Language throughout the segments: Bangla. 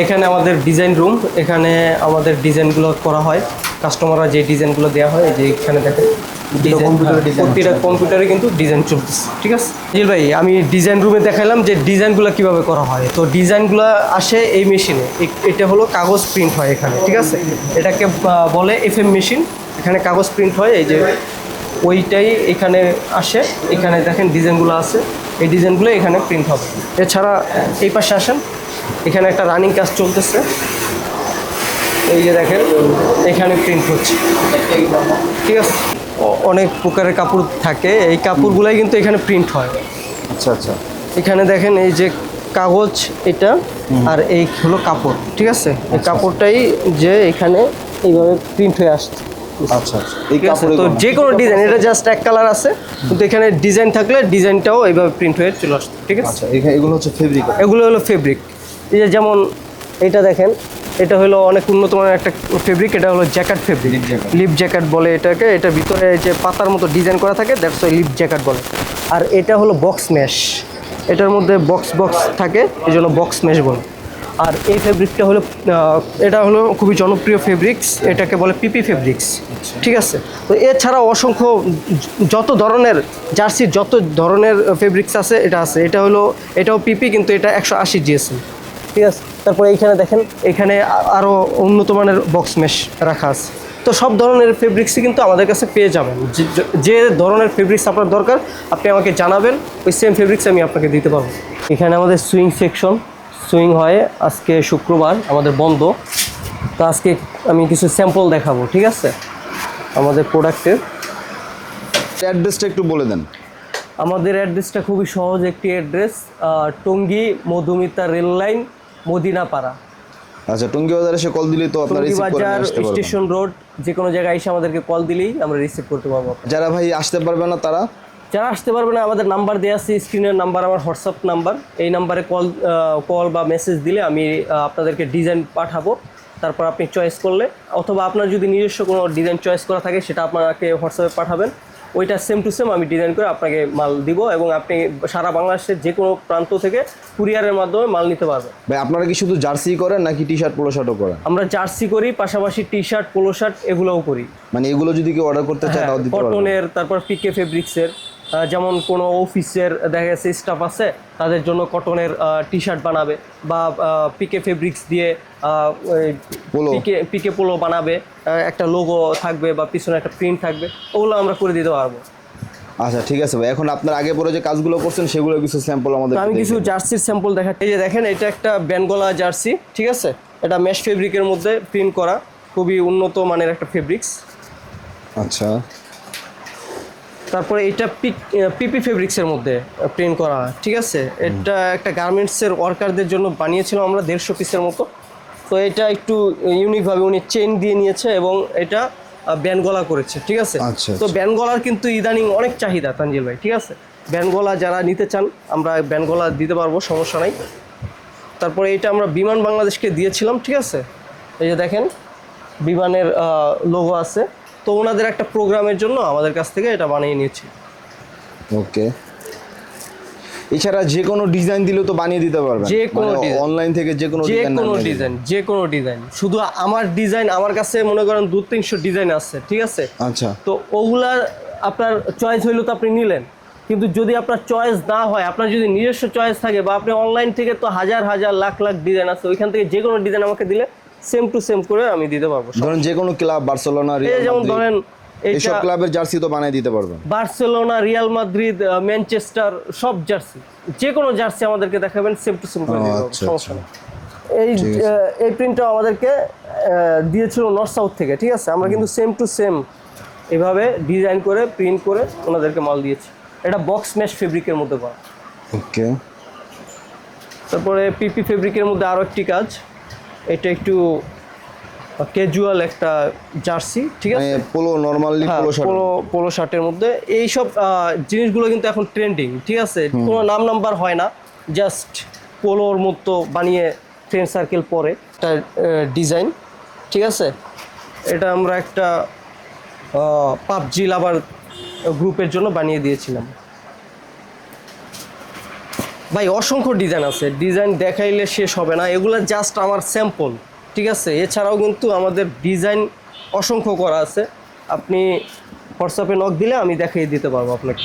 এখানে আমাদের ডিজাইন রুম এখানে আমাদের ডিজাইনগুলো করা হয়। কাস্টমাররা যে ডিজাইনগুলো দেওয়া হয় এই যে এখানে দেখেন কম্পিউটারে প্রতিটা কম্পিউটারে কিন্তু ডিজাইন চলতেছে ঠিক আছে? জিল ভাই আমি ডিজাইন রুমে দেখালাম যে ডিজাইনগুলো কীভাবে করা হয়। তো ডিজাইনগুলো আসে এই মেশিনে এটা হলো কাগজ প্রিন্ট হয় এখানে ঠিক আছে? এটাকে বলে এফ এম মেশিন এখানে কাগজ প্রিন্ট হয় এই যে ওইটাই এখানে আসে। এখানে দেখেন ডিজাইনগুলো আছে। এই ডিজাইনগুলো এখানে প্রিন্ট হবে। এছাড়া এই পাশে আসেন এখানে একটা রানিং কাজ চলতেছে। এই যে দেখেন এখানে প্রিন্ট হচ্ছে। ঠিক আছে? অনেক প্রকারের কাপড় থাকে। এই কাপড়গুলাই কিন্তু এখানে প্রিন্ট হয়। আচ্ছা আচ্ছা। এখানে দেখেন এই যে কাগজ এটা আর এই হলো কাপড়। ঠিক আছে? এই কাপড়টাই যে এখানে এইভাবে প্রিন্ট হয়ে আসছে। আচ্ছা আচ্ছা। ঠিক আছে? তো যে কোনো ডিজাইন এটা জাস্ট এক কালার আছে। কিন্তু এখানে ডিজাইন থাকলে ডিজাইনটাও এইভাবে প্রিন্ট হয়ে চলে আসছে। ঠিক আছে? আচ্ছা এগুলো হচ্ছে ফেব্রিক এগুলো হলো ফেব্রিক এই যে যেমন এটা দেখেন এটা হলো অনেক উন্নত মানের একটা ফেব্রিক এটা হলো জ্যাকেট ফেব্রিক লিপ জ্যাকেট বলে এটাকে এটার ভিতরে যে পাতার মতো ডিজাইন করা থাকে দ্যাটস ওই লিপ জ্যাকেট বলে। আর এটা হলো বক্স ম্যাশ এটার মধ্যে বক্স বক্স থাকে এই জন্য বক্স ম্যাশ বলে। আর এই ফেব্রিকটা হলো এটা হলো খুবই জনপ্রিয় ফেব্রিক্স এটাকে বলে পিপি ফেব্রিক্স ঠিক আছে? তো এছাড়াও অসংখ্য যত ধরনের জার্সির যত ধরনের ফেব্রিক্স আছে এটা আছে। এটা হলো এটাও পিপি কিন্তু এটা একশো আশি জিএসএম ঠিক আছে? তারপরে এইখানে দেখেন এখানে আ- আরও উন্নত মানের বক্স মেশ রাখা আছে। তো সব ধরনের ফেব্রিক্সই কিন্তু আমাদের কাছে পেয়ে যাবেন। যে ধরনের ফেব্রিক্স আপনার দরকার আপনি আমাকে জানাবেন ওই সেম ফেব্রিক্স আমি আপনাকে দিতে পারব। এখানে আমাদের সুইং সেকশন সুইং হয় আজকে শুক্রবার আমাদের বন্ধ। তো আজকে আমি কিছু স্যাম্পল দেখাবো ঠিক আছে? আমাদের প্রোডাক্টের অ্যাড্রেসটা একটু বলে দেন। আমাদের অ্যাড্রেসটা খুবই সহজ একটি address Tongi Madhumita rail line Madinapara. আচ্ছা টঙ্গী বাজারে এসে কল দিলেই তো আপনারা রিসিভ করে আসতে পারবেন। স্টেশন রোড যে কোনো জায়গায় এসে আমাদেরকে কল দিলেই আমরা রিসিভ করতে পারব যারা ভাই আসতে পারবে না তারা? যারা আসতে পারবে না আমাদের নাম্বার দেওয়া আছে স্ক্রিনের নাম্বার আমার হোয়াটসঅ্যাপ নাম্বার এই নাম্বারে কল কল বা মেসেজ দিলে আমি আপনাদেরকে ডিজাইন পাঠাবো। তারপর আপনি চয়েস করলে অথবা আপনার যদি নিজস্ব কোনো ডিজাইন চয়েস করা থাকে সেটা আপনাকে হোয়াটসঅ্যাপে পাঠাবেন। ওইটা সেম টু সেম আমি ডিজাইন করে আপনাকে মাল দিব এবং আপনি সারা বাংলাদেশের যে কোনো প্রান্ত থেকে কুরিয়ারের মাধ্যমে মাল নিতে পারবেন। ভাই আপনারা কি শুধু জার্সি করেন নাকি টি শার্ট পোলো শার্টও করেন? আমরা জার্সি করি পাশাপাশি টি শার্ট পোলো শার্ট এগুলোও করি। মানে এগুলো যদি কেউ অর্ডার করতে চায় তাও দিতে পারবেন। হ্যাঁ, কটনের তারপর পিকে ফেব্রিক্সের যেমন কোনো অফিসের দেখা গেছে স্টাফ আছে তাদের জন্য কটনের টি শার্ট বানাবে বা পিকে ফেব্রিক্স দিয়ে। পিকে পিকে পোলো বানাবে একটা লোগো থাকবে বা পিছনে একটা প্রিন্ট থাকবে ওগুলো আমরা করে দিতে পারব। আচ্ছা ঠিক আছে ভাই। এখন আপনার আগে পরে যে কাজগুলো করছেন সেগুলো কিছু স্যাম্পল আমাদের আমি কিছু জার্সির স্যাম্পল দেখা এই যে দেখেন এটা একটা বেনগলা জার্সি ঠিক আছে? এটা মেশ ফেব্রিকের মধ্যে প্রিন্ট করা খুবই উন্নত মানের একটা ফেব্রিক্স আচ্ছা। তারপরে এটা পিপি ফেব্রিক্সের মধ্যে প্রিন্ট করা ঠিক আছে? এটা একটা গার্মেন্টসের ওয়ার্কারদের জন্য বানিয়েছিলাম আমরা দেড়শো পিসের মতো। তো এটা একটু ইউনিকভাবে উনি চেন দিয়ে নিয়েছে এবং এটা ব্যানগলা করেছে ঠিক আছে? আচ্ছা, তো আচ্ছা। ব্যান গলার কিন্তু ইদানিং অনেক চাহিদা তানজিল ভাই ঠিক আছে? ব্যানগলা যারা নিতে চান আমরা ব্যানগলা দিতে পারব সমস্যা নাই। তারপরে এটা আমরা বিমান বাংলাদেশকে দিয়েছিলাম ঠিক আছে? এই যে দেখেন বিমানের লোগো আছে। তো ওনাদের একটা প্রোগ্রামের জন্য আমাদের কাছ থেকে এটা বানিয়ে নিয়েছি। ওকে। এছাড়া যে কোনো ডিজাইন দিলেও তো বানিয়ে দিতে পারবেন। যে কোনো অনলাইন থেকে যে কোনো যে কোনো ডিজাইন যে কোনো ডিজাইন। শুধু আমার ডিজাইন আমার কাছে মনে করেন দু তিনশো ডিজাইন আছে ঠিক আছে? আচ্ছা। তো ওগুলা আপনার চয়েস হইল তো আপনি নিলেন। কিন্তু যদি আপনার চয়েস না হয় আপনার যদি নিজস্ব চয়েস থাকে বা আপনি অনলাইন থেকে তো হাজার হাজার লাখ লাখ ডিজাইন আছে ওইখান থেকে যে কোনো ডিজাইন আমাকে দিলে সেম টু সেম করে আমি দিতে পারব ধরেন যে কোনো ক্লাব বার্সেলোনা যেমন ধরেন এইসব ক্লাবের জার্সি তো বানিয়ে দিতে পারবেন। বার্সেলোনা রিয়াল মাদ্রিদ ম্যানচেস্টার সব জার্সি। যে কোনো জার্সি আমাদেরকে দেখাবেন সেম টু সেম করে দিতে পারব, আচ্ছা, সমস্যা আচ্ছা। এই এই প্রিন্টটা আমাদেরকে দিয়েছিল নর্থ সাউথ থেকে ঠিক আছে? আমরা কিন্তু সেম টু সেম এভাবে ডিজাইন করে প্রিন্ট করে ওনাদেরকে মাল দিয়েছি। এটা বক্স ম্যাশ ফেব্রিকের মধ্যে করা। ওকে তারপরে পিপি ফেব্রিকের মধ্যে আরও একটি কাজ। এটা একটু ক্যাজুয়াল একটা জার্সি ঠিক আছে? Polo normally polo shirt polo polo শার্টের মধ্যে। এইসব আহ, জিনিসগুলো কিন্তু এখন ট্রেন্ডিং ঠিক আছে? কোনো নাম নাম্বার হয় না জাস্ট পোলোর মতো বানিয়ে ফ্রেন্ড সার্কেল পরে একটা ডিজাইন ঠিক আছে? এটা আমরা একটা পাবজি লাভার গ্রুপের জন্য বানিয়ে দিয়েছিলাম। ভাই অসংখ্য ডিজাইন আছে। ডিজাইন দেখাইলে শেষ হবে না। এগুলো জাস্ট আমার স্যাম্পল ঠিক আছে? এছাড়াও কিন্তু আমাদের ডিজাইন অসংখ্য করা আছে। আপনি হোয়াটসঅ্যাপে নক দিলে আমি দেখিয়ে দিতে পারব আপনাকে।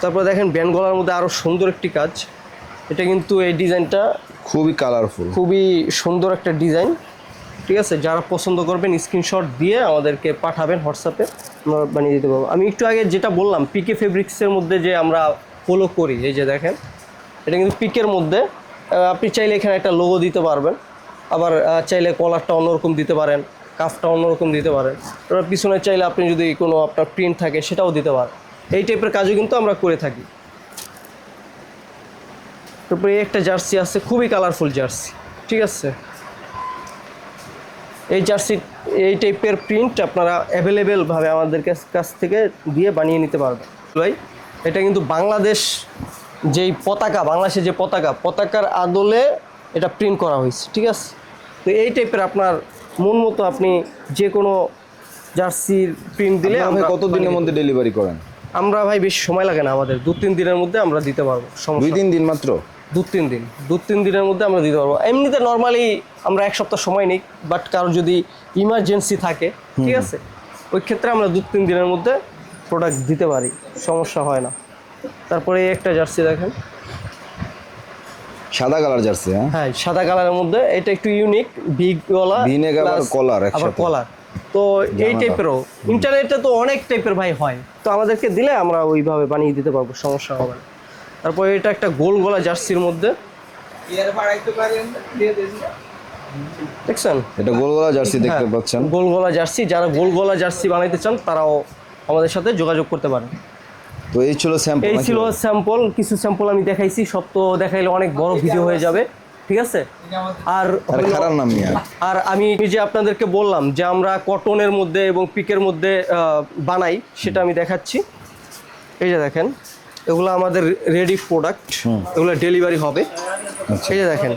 তারপর দেখেন গলার মধ্যে আরও সুন্দর একটি কাজ। এটা কিন্তু এই ডিজাইনটা খুবই কালারফুল খুবই সুন্দর একটা ডিজাইন ঠিক আছে? যারা পছন্দ করবেন স্ক্রিনশট দিয়ে আমাদেরকে পাঠাবেন হোয়াটসঅ্যাপে আমরা বানিয়ে দিতে পারব। আমি একটু আগে যেটা বললাম পিকে ফেব্রিক্সের মধ্যে যে আমরা ফলো করি এই যে দেখেন। এটা কিন্তু পিকের মধ্যে। আপনি চাইলে এখানে একটা লোগো দিতে পারবেন। আবার চাইলে কলারটা অন্যরকম দিতে পারেন কাফটা অন্যরকম দিতে পারেন। এবার পিছনে চাইলে আপনি যদি কোনো আপনার প্রিন্ট থাকে, সেটাও দিতে পারেন। এই টাইপের কাজও কিন্তু আমরা করে থাকি। তারপরে একটা জার্সি আছে, খুবই কালারফুল জার্সি। ঠিক আছে? এই জার্সি, এই টাইপের প্রিন্ট আপনারা অ্যাভেলেবেলভাবে আমাদের কাছ- থেকে দিয়ে বানিয়ে নিতে পারবেন। ভাই, এটা কিন্তু বাংলাদেশ যেই পতাকা বাংলাদেশের যে পতাকা পতাকার আদলে এটা প্রিন্ট করা হয়েছে ঠিক আছে? তো এই টাইপের আপনার মন মতো আপনি যে কোনো জার্সির প্রিন্ট দিলে আপনারা ভাই আমরা কত দিনের মধ্যে ডেলিভারি করেন? আমরা ভাই বেশি সময় লাগে না আমাদের দু তিন দিনের মধ্যে আমরা দিতে পারব দুই তিন দিন মাত্র? দু তিন দিন দু তিন দিনের মধ্যে আমরা দিতে পারব। এমনিতে নর্মালি আমরা এক সপ্তাহ সময় নিই বাট কারও যদি ইমার্জেন্সি থাকে ঠিক আছে? ওই ক্ষেত্রে আমরা দু তিন দিনের মধ্যে প্রোডাক্ট দিতে পারি সমস্যা হয় না। তারপরে একটা জার্সি দেখেন। সাদা কালার জার্সি হ্যাঁ? হ্যাঁ সাদা কালারের মধ্যে। এটা একটু ইউনিক বিগ গলা আবার plus আবার একসাথে। কলার তো এই টাইপেরও ইন্টারনেটে তো অনেক টাইপের ভাই হয়। তো আমাদেরকে দিলে আমরা ওইভাবে বানিয়ে দিতে পারব সমস্যা হবে না। তারপরে এটা একটা গোল গলা জার্সির মধ্যে। দেখছেন? এটা গোলগলা জার্সি দেখতে হ্যাঁ, পাচ্ছেন। গোল গলা জার্সি। যারা গোল গলা জার্সি বানাইতে চান তারাও আমাদের সাথে যোগাযোগ করতে পারেন। তো এই ছিল স্যাম্পল এই ছিল স্যাম্পল কিছু স্যাম্পল আমি দেখাইছি সব তো দেখাইলে অনেক বড় ভিডিও হয়ে যাবে ঠিক আছে? আর খারাপ নাম আর আমি যে আপনাদেরকে বললাম যে আমরা কটনের মধ্যে এবং পিকের মধ্যে বানাই সেটা আমি দেখাচ্ছি। এই যে দেখেন এগুলো আমাদের রেডি প্রোডাক্ট এগুলো ডেলিভারি হবে। এই যে দেখেন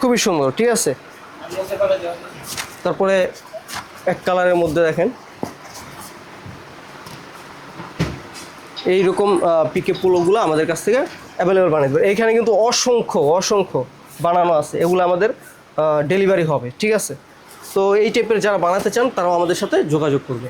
খুবই সুন্দর ঠিক আছে? তারপরে এক কালারের মধ্যে দেখেন। এইরকম পিকে পোলোগুলো আমাদের কাছ থেকে অ্যাভেলেবেল বানিয়ে দেবে। এখানে কিন্তু অসংখ্য অসংখ্য বানানো আছে। এগুলো আমাদের ডেলিভারি হবে, ঠিক আছে? তো এই টাইপের যারা বানাতে চান, তারাও আমাদের সাথে যোগাযোগ করবে।